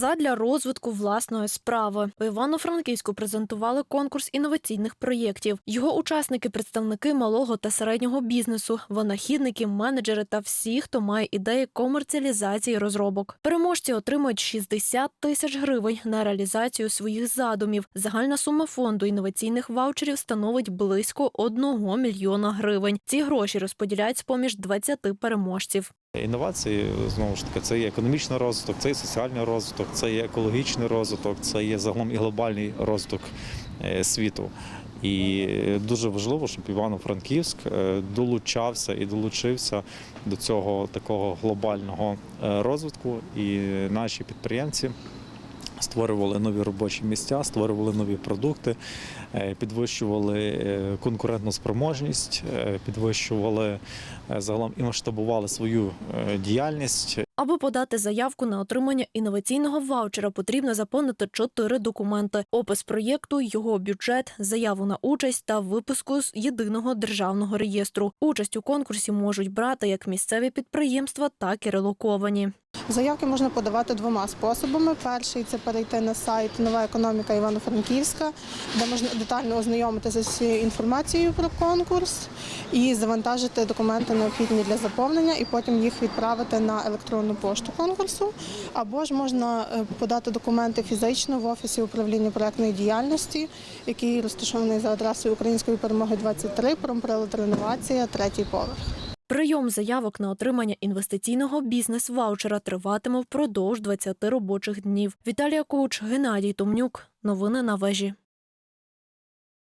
задля розвитку власної справи. У Івано-Франківську презентували конкурс інноваційних проєктів. Його учасники представники малого та середнього бізнесу, винахідники, менеджери та всі, хто має ідеї комерціалізації розробок. Переможці отримують 60 тисяч гривень на реалізацію своїх задумів. Загальна сума фонду інноваційних ваучерів становить близько 1 мільйона гривень. Ці гроші розподіляють з поміж 20 переможців. Інновації знову ж таки це є економічний розвиток, це є соціальний розвиток, це є екологічний розвиток, це є загалом і глобальний розвиток е, світу. І дуже важливо, щоб Івано-Франківськ е, долучався і долучився до цього такого глобального е, розвитку. І наші підприємці створювали нові робочі місця, створювали нові продукти, е, підвищували е, конкурентну спроможність, е, підвищували загалом і масштабували свою діяльність. Аби подати заявку на отримання інноваційного ваучера, потрібно заповнити чотири документи: опис проєкту, його бюджет, заяву на участь та випуску з єдиного державного реєстру. Участь у конкурсі можуть брати як місцеві підприємства, так і релоковані. Заявки можна подавати двома способами. Перший це перейти на сайт Нова економіка Івано-Франківська, де можна детально ознайомитися з всією інформацією про конкурс і завантажити документи необхідні для заповнення, і потім їх відправити на електронну пошту конкурсу. Або ж можна е, подати документи фізично в офісі управління проектної діяльності, який розташований за адресою Української перемоги 23, промприлад реновація, третій поверх. Прийом заявок на отримання інвестиційного бізнес-ваучера триватиме впродовж 20 робочих днів. Віталія Коуч, Геннадій Томнюк. Новини на вежі.